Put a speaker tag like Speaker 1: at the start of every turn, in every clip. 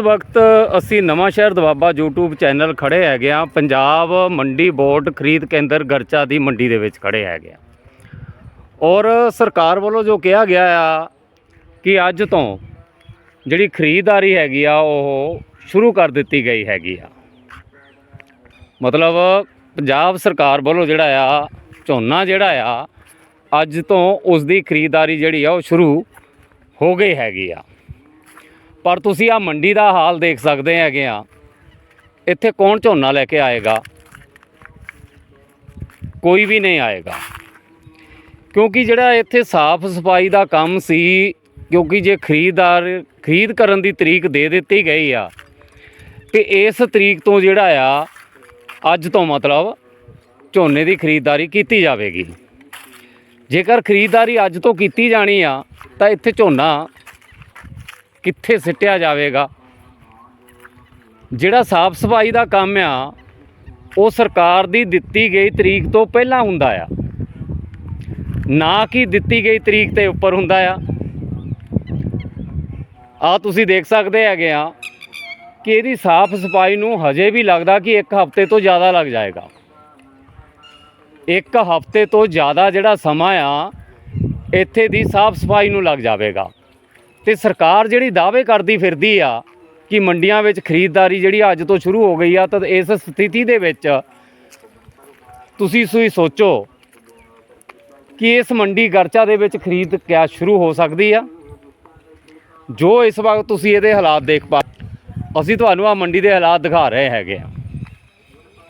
Speaker 1: ਇਸ ਵਕਤ ਅਸੀਂ ਨਵਾਂ ਸ਼ਹਿਰ ਦਵਾਬਾ YouTube ਚੈਨਲ ਖੜੇ ਹੈਗੇ ਆ ਪੰਜਾਬ ਮੰਡੀ ਬੋਰਡ ਖਰੀਦ ਕੇਂਦਰ ਗਰਚਾ ਦੀ ਮੰਡੀ ਦੇ ਵਿੱਚ ਖੜੇ ਹੈਗੇ ਆ ਔਰ ਸਰਕਾਰ ਵੱਲੋਂ ਜੋ ਕਿਹਾ ਗਿਆ ਆ ਕਿ ਅੱਜ ਤੋਂ ਜਿਹੜੀ ਖਰੀਦਦਾਰੀ ਹੈਗੀ ਆ, ਉਹ ਸ਼ੁਰੂ ਕਰ ਦਿੱਤੀ ਗਈ ਹੈਗੀ ਆ। ਮਤਲਬ ਪੰਜਾਬ ਸਰਕਾਰ ਵੱਲੋਂ ਜਿਹੜਾ ਆ, ਝੋਨਾ ਜਿਹੜਾ ਆ, ਅੱਜ ਤੋਂ ਉਸ ਦੀ ਖਰੀਦਦਾਰੀ ਜਿਹੜੀ ਆ, ਉਹ ਸ਼ੁਰੂ ਹੋ ਗਈ ਹੈਗੀ ਆ। ਪਰ ਤੁਸੀਂ ਆ ਮੰਡੀ ਦਾ ਹਾਲ ਦੇਖ ਸਕਦੇ ਹੈਗੇ ਆ। ਇੱਥੇ ਕੌਣ ਝੋਨਾ ਲੈ ਕੇ ਆਏਗਾ? ਕੋਈ ਵੀ ਨਹੀਂ ਆਏਗਾ। ਕਿਉਂਕਿ ਜਿਹੜਾ ਇੱਥੇ ਸਾਫ਼ ਸਫ਼ਾਈ ਦਾ ਕੰਮ ਸੀ, ਕਿਉਂਕਿ ਜੇ ਖਰੀਦਦਾਰ, ਖਰੀਦ ਕਰਨ ਦੀ ਤਰੀਕ ਦੇ ਦਿੱਤੀ ਗਈ ਆ, ਤੇ ਇਸ ਤਰੀਕ ਤੋਂ ਜਿਹੜਾ ਆ, ਅੱਜ ਤੋਂ ਮਤਲਬ ਝੋਨੇ ਦੀ ਖਰੀਦਦਾਰੀ ਕੀਤੀ ਜਾਵੇਗੀ। ਜੇਕਰ ਖਰੀਦਦਾਰੀ ਅੱਜ ਤੋਂ ਕੀਤੀ ਜਾਣੀ ਆ, ਤਾਂ ਇੱਥੇ ਝੋਨਾ ਕਿੱਥੇ ਸਿੱਟਿਆ ਜਾਵੇਗਾ? ਜਿਹੜਾ ਸਾਫ਼ ਸਫ਼ਾਈ ਦਾ ਕੰਮ ਆ, ਉਹ ਸਰਕਾਰ ਦੀ ਦਿੱਤੀ ਗਈ ਤਰੀਕ ਤੋਂ ਪਹਿਲਾਂ ਹੁੰਦਾ ਆ। ਨਾ ਕਿ ਦਿੱਤੀ ਗਈ ਤਰੀਕ ਤੇ ਉੱਪਰ ਹੁੰਦਾ ਆ। ਆ ਤੁਸੀਂ ਦੇਖ ਸਕਦੇ ਹੈਗੇ ਆ ਕਿ ਇਹਦੀ ਸਾਫ਼ ਸਫ਼ਾਈ ਨੂੰ ਹਜੇ ਵੀ ਲੱਗਦਾ ਕਿ ਇੱਕ ਹਫ਼ਤੇ ਤੋਂ ਜ਼ਿਆਦਾ ਲੱਗ ਜਾਏਗਾ। ਇੱਕ ਹਫ਼ਤੇ ਤੋਂ ਜ਼ਿਆਦਾ ਜਿਹੜਾ ਸਮਾਂ ਆ, ਇੱਥੇ ਦੀ ਸਾਫ਼ ਸਫ਼ਾਈ ਨੂੰ ਲੱਗ ਜਾਵੇਗਾ। ਤੇ ਸਰਕਾਰ ਜਿਹੜੀ ਦਾਅਵੇ ਕਰਦੀ ਫਿਰਦੀ ਆ ਕਿ ਮੰਡੀਆਂ ਵਿੱਚ ਖਰੀਦਦਾਰੀ ਜਿਹੜੀ ਅੱਜ ਤੋਂ ਸ਼ੁਰੂ ਹੋ ਗਈ ਆ, ਤਾਂ ਇਸ ਸਥਿਤੀ ਦੇ ਵਿੱਚ ਤੁਸੀਂ ਸੂਈ ਸੋਚੋ ਕਿ ਇਸ ਮੰਡੀ ਗਰਚਾ ਦੇ ਵਿੱਚ ਖਰੀਦ ਕਿਆ ਸ਼ੁਰੂ ਹੋ ਸਕਦੀ ਆ? ਜੋ ਇਸ ਵਕਤ ਤੁਸੀਂ ਇਹਦੇ ਹਾਲਾਤ ਦੇਖ ਪਾ ਅਸੀਂ ਤੁਹਾਨੂੰ ਆ ਮੰਡੀ ਦੇ ਹਾਲਾਤ ਦਿਖਾ ਰਹੇ ਹੈਗੇ ਆ।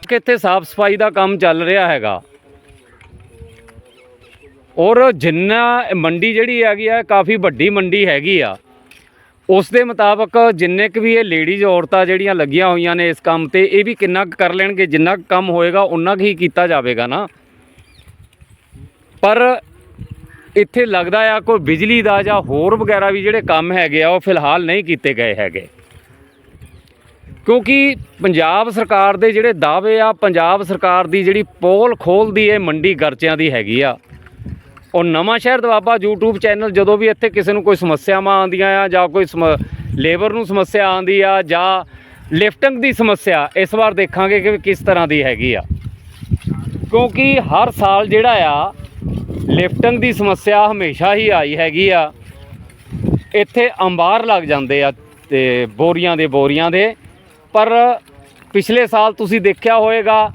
Speaker 1: ਕਿ ਇੱਥੇ ਸਾਫ਼ ਸਫ਼ਾਈ ਦਾ ਕੰਮ ਚੱਲ ਰਿਹਾ ਹੈਗਾ। ਔਰ ਜਿੰਨਾ ਮੰਡੀ ਜਿਹੜੀ ਹੈਗੀ ਆ, ਕਾਫੀ ਵੱਡੀ ਮੰਡੀ ਹੈਗੀ ਆ। ਉਸ ਦੇ ਮੁਤਾਬਕ ਜਿੰਨੇ ਕੁ ਵੀ ਇਹ ਲੇਡੀਜ਼ ਔਰਤਾਂ ਜਿਹੜੀਆਂ ਲੱਗੀਆਂ ਹੋਈਆਂ ਨੇ ਇਸ ਕੰਮ ਤੇ, ਇਹ ਵੀ ਕਿੰਨਾ ਕੁ ਕਰ ਲੈਣਗੇ, ਜਿੰਨਾ ਕੁ ਕੰਮ ਹੋਏਗਾ ਉਨਾ ਕੁ ਹੀ ਕੀਤਾ ਜਾਵੇਗਾ ਨਾ। ਪਰ ਇੱਥੇ ਲੱਗਦਾ ਆ ਕੋਈ ਬਿਜਲੀ ਦਾ ਜਾਂ ਹੋਰ ਵਗੈਰਾ ਵੀ ਜਿਹੜੇ ਕੰਮ ਹੈਗੇ ਆ, ਉਹ ਫਿਲਹਾਲ ਨਹੀਂ ਕੀਤੇ ਗਏ ਹੈਗੇ। ਕਿਉਂਕਿ ਪੰਜਾਬ ਸਰਕਾਰ ਦੇ ਜਿਹੜੇ ਦਾਅਵੇ ਆ, ਪੰਜਾਬ ਸਰਕਾਰ ਦੀ ਜਿਹੜੀ ਪੋਲ ਖੋਲਦੀ ਇਹ ਮੰਡੀ ਗਰਚਿਆਂ ਦੀ ਹੈਗੀ ਆ। ਉਹ ਨਵਾਂ ਸ਼ਹਿਰ ਦਵਾਬਾ YouTube ਚੈਨਲ ਜਦੋਂ ਵੀ ਇੱਥੇ ਕਿਸੇ ਨੂੰ ਕੋਈ ਸਮੱਸਿਆਵਾਂ ਆਉਂਦੀਆਂ ਆ ਜਾਂ ਕੋਈ ਲੇਬਰ ਨੂੰ ਸਮੱਸਿਆ ਆਉਂਦੀ ਆ ਜਾਂ ਲਿਫਟਿੰਗ ਦੀ ਸਮੱਸਿਆ, ਇਸ ਵਾਰ ਦੇਖਾਂਗੇ ਕਿ ਕਿਸ ਤਰ੍ਹਾਂ ਦੀ ਹੈਗੀ ਆ। ਕਿਉਂਕਿ ਹਰ ਸਾਲ ਜਿਹੜਾ ਆ, ਲਿਫਟਿੰਗ ਦੀ ਸਮੱਸਿਆ ਹਮੇਸ਼ਾ ਹੀ ਆਈ ਹੈਗੀ ਆ। ਇੱਥੇ ਅੰਬਾਰ ਲੱਗ ਜਾਂਦੇ ਆ ਤੇ ਬੋਰੀਆਂ ਦੇ ਬੋਰੀਆਂ ਦੇ। ਪਰ ਪਿਛਲੇ ਸਾਲ ਤੁਸੀਂ ਦੇਖਿਆ ਹੋਵੇਗਾ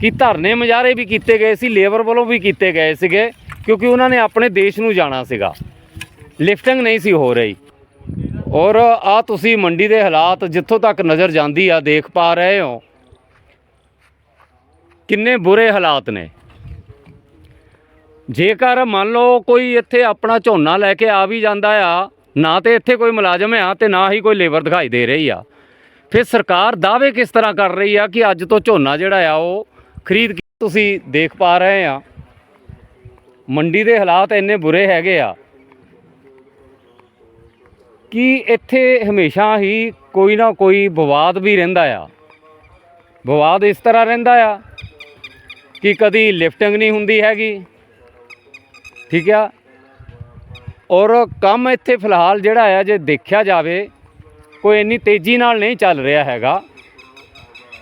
Speaker 1: ਕਿ ਧਰਨੇ ਮੁਜ਼ਾਹਰੇ ਵੀ ਕੀਤੇ ਗਏ ਸੀ, ਲੇਬਰ ਵੱਲੋਂ ਵੀ ਕੀਤੇ ਗਏ ਸੀਗੇ। ਕਿਉਂਕਿ ਉਹਨਾਂ ਨੇ ਆਪਣੇ ਦੇਸ਼ ਨੂੰ ਜਾਣਾ ਸੀਗਾ। ਲਿਫਟਿੰਗ ਨਹੀਂ ਸੀ ਹੋ ਰਹੀ। ਔਰ ਆ ਤੁਸੀਂ ਮੰਡੀ ਦੇ ਹਾਲਾਤ ਜਿੱਥੋਂ ਤੱਕ ਨਜ਼ਰ ਜਾਂਦੀ ਆ, ਦੇਖ ਪਾ ਰਹੇ ਹੋ। ਕਿੰਨੇ ਬੁਰੇ ਹਾਲਾਤ ਨੇ। ਜੇਕਰ ਮੰਨ ਲਓ ਕੋਈ ਇੱਥੇ ਆਪਣਾ ਝੋਨਾ ਲੈ ਕੇ ਆ ਵੀ ਜਾਂਦਾ ਆ, ਨਾ ਤੇ ਇੱਥੇ ਕੋਈ ਮੁਲਾਜ਼ਮ ਆ ਤੇ ਨਾ ਹੀ ਕੋਈ ਲੇਬਰ ਦਿਖਾਈ ਦੇ ਰਹੀ ਆ। ਫਿਰ ਸਰਕਾਰ ਦਾਅਵੇ ਕਿਸ ਤਰ੍ਹਾਂ ਕਰ ਰਹੀ ਆ ਕਿ ਅੱਜ ਤੋਂ ਝੋਨਾ ਜਿਹੜਾ ਆ, ਉਹ ਖਰੀਦ ਕੇ ਤੁਸੀਂ ਦੇਖ ਪਾ ਰਹੇ ਆ। ਮੰਡੀ ਦੇ ਹਾਲਾਤ ਇੰਨੇ ਬੁਰੇ ਹੈਗੇ ਆ ਕਿ ਇੱਥੇ ਹਮੇਸ਼ਾ ਹੀ ਕੋਈ ਨਾ ਕੋਈ ਵਿਵਾਦ ਵੀ ਰਹਿੰਦਾ ਆ। ਵਿਵਾਦ ਇਸ ਤਰ੍ਹਾਂ ਰਹਿੰਦਾ ਆ ਕਿ ਕਦੀ ਲਿਫਟਿੰਗ ਨਹੀਂ ਹੁੰਦੀ ਹੈਗੀ, ਠੀਕ ਆ? ਔਰ ਕੰਮ ਇੱਥੇ ਫਿਲਹਾਲ ਜਿਹੜਾ ਆ, ਜੇ ਦੇਖਿਆ ਜਾਵੇ, ਕੋਈ ਇੰਨੀ ਤੇਜ਼ੀ ਨਾਲ ਨਹੀਂ ਚੱਲ ਰਿਹਾ ਹੈਗਾ।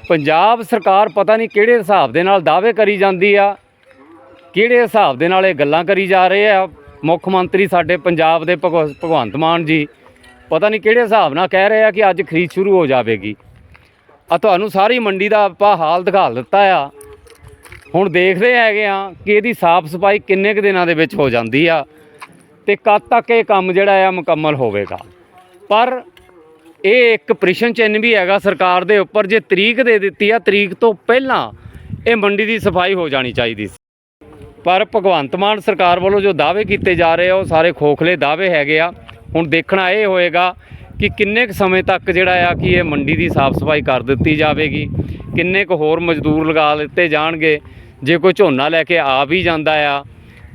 Speaker 1: ਪੰਜਾਬ ਸਰਕਾਰ ਪਤਾ ਨਹੀਂ ਕਿਹੜੇ ਹਿਸਾਬ ਦੇ ਨਾਲ ਦਾਅਵੇ ਕਰੀ ਜਾਂਦੀ ਆ। ਕਿਹੜੇ ਹਿਸਾਬ ਦੇ ਨਾਲ ਇਹ ਗੱਲਾਂ ਕਰੀ ਜਾ ਰਹੇ ਆ? ਮੁੱਖ ਮੰਤਰੀ ਸਾਡੇ ਪੰਜਾਬ ਦੇ ਭਗਵ- ਭਗਵੰਤ ਮਾਨ ਜੀ, ਪਤਾ ਨਹੀਂ ਕਿਹੜੇ ਹਿਸਾਬ ਨਾਲ ਕਹਿ ਰਹੇ ਆ ਕਿ ਅੱਜ ਖਰੀਦ ਸ਼ੁਰੂ ਹੋ ਜਾਵੇਗੀ। ਆ ਤੁਹਾਨੂੰ ਸਾਰੀ ਮੰਡੀ ਦਾ ਆਪਾਂ ਹਾਲ ਦਿਖਾ ਦਿੱਤਾ ਆ। ਹੁਣ ਦੇਖਦੇ ਹੈਗੇ ਆ ਕਿ ਇਹਦੀ ਸਾਫ਼ ਸਫ਼ਾਈ ਕਿੰਨੇ ਕੁ ਦਿਨਾਂ ਦੇ ਵਿੱਚ ਹੋ ਜਾਂਦੀ ਆ ਤੇ ਕਦ ਤੱਕ ਇਹ ਕੰਮ ਜਿਹੜਾ ਆ ਮੁਕੰਮਲ ਹੋਵੇਗਾ। ਪਰ ਇਹ ਇੱਕ ਪ੍ਰਸ਼ਨ ਚਿੰਨ੍ਹ ਵੀ ਹੈਗਾ ਸਰਕਾਰ ਦੇ ਉੱਪਰ, ਜੇ ਤਰੀਕ ਦੇ ਦਿੱਤੀ ਆ, ਤਰੀਕ ਤੋਂ ਪਹਿਲਾਂ ਇਹ ਮੰਡੀ ਦੀ ਸਫ਼ਾਈ ਹੋ ਜਾਣੀ ਚਾਹੀਦੀ ਸੀ। ਪਰ ਭਗਵੰਤ ਮਾਨ ਸਰਕਾਰ ਵੱਲੋਂ ਜੋ ਦਾਅਵੇ ਕੀਤੇ ਜਾ ਰਹੇ ਆ, ਉਹ ਸਾਰੇ ਖੋਖਲੇ ਦਾਅਵੇ ਹੈਗੇ ਆ। ਹੁਣ ਦੇਖਣਾ ਇਹ ਹੋਏਗਾ ਕਿ ਕਿੰਨੇ ਕੁ ਸਮੇਂ ਤੱਕ ਜਿਹੜਾ ਆ ਕਿ ਇਹ ਮੰਡੀ ਦੀ ਸਾਫ਼ ਸਫ਼ਾਈ ਕਰ ਦਿੱਤੀ ਜਾਵੇਗੀ, ਕਿੰਨੇ ਕੁ ਹੋਰ ਮਜ਼ਦੂਰ ਲਗਾ ਦਿੱਤੇ ਜਾਣਗੇ। ਜੇ ਕੋਈ ਝੋਨਾ ਲੈ ਕੇ ਆ ਵੀ ਜਾਂਦਾ ਆ,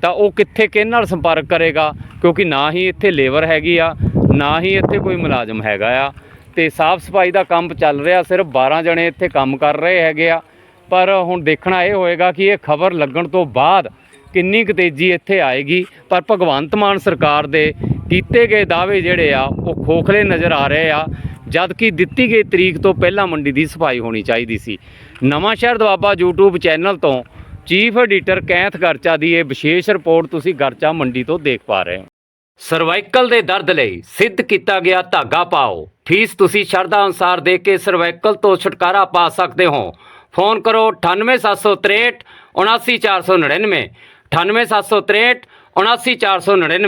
Speaker 1: ਤਾਂ ਉਹ ਕਿੱਥੇ ਕਿਹਨ ਨਾਲ ਸੰਪਰਕ ਕਰੇਗਾ? ਕਿਉਂਕਿ ਨਾ ਹੀ ਇੱਥੇ ਲੇਬਰ ਹੈਗੀ ਆ, ਨਾ ਹੀ ਇੱਥੇ ਕੋਈ ਮੁਲਾਜ਼ਮ ਹੈਗਾ ਆ। ਤੇ ਸਾਫ਼ ਸਫ਼ਾਈ ਦਾ ਕੰਮ ਚੱਲ ਰਿਹਾ, ਸਿਰਫ 12 ਜਣੇ ਇੱਥੇ ਕੰਮ ਕਰ ਰਹੇ ਹੈਗੇ ਆ। ਪਰ ਹੁਣ ਦੇਖਣਾ ਇਹ ਹੋਏਗਾ ਕਿ ਇਹ ਖਬਰ ਲੱਗਣ ਤੋਂ ਬਾਅਦ ਕਿੰਨੀ ਕੁ ਤੇਜ਼ੀ ਇੱਥੇ ਆਏਗੀ। ਪਰ ਭਗਵੰਤ ਮਾਨ ਸਰਕਾਰ ਦੇ ਕੀਤੇ ਗਏ ਦਾਅਵੇ ਜਿਹੜੇ ਆ, ਉਹ ਖੋਖਲੇ ਨਜ਼ਰ ਆ ਰਹੇ ਆ। ਜਦ ਕਿ ਦਿੱਤੀ ਗਈ ਤਰੀਕ ਤੋਂ ਪਹਿਲਾਂ ਮੰਡੀ ਦੀ ਸਫ਼ਾਈ ਹੋਣੀ ਚਾਹੀਦੀ ਸੀ। Nawanshahr Doaba YouTube channel ਤੋਂ ਚੀਫ ਐਡੀਟਰ ਕੈਂਥ ਗਰਚਾ ਦੀ ਇਹ ਵਿਸ਼ੇਸ਼ ਰਿਪੋਰਟ ਤੁਸੀਂ ਗਰਚਾ ਮੰਡੀ ਤੋਂ ਦੇਖ ਪਾ ਰਹੇ ਹੋ। ਸਰਵਾਈਕਲ ਦੇ ਦਰਦ ਲਈ ਸਿੱਧ ਕੀਤਾ ਗਿਆ ਧਾਗਾ ਪਾਓ। ਫੀਸ ਤੁਸੀਂ ਸ਼ਰਧਾ ਅਨੁਸਾਰ ਦੇ ਕੇ ਸਰਵਾਈਕਲ ਤੋਂ ਛੁਟਕਾਰਾ ਪਾ ਸਕਦੇ ਹੋ। ਫੋਨ ਕਰੋ 98763 79499 98763 79499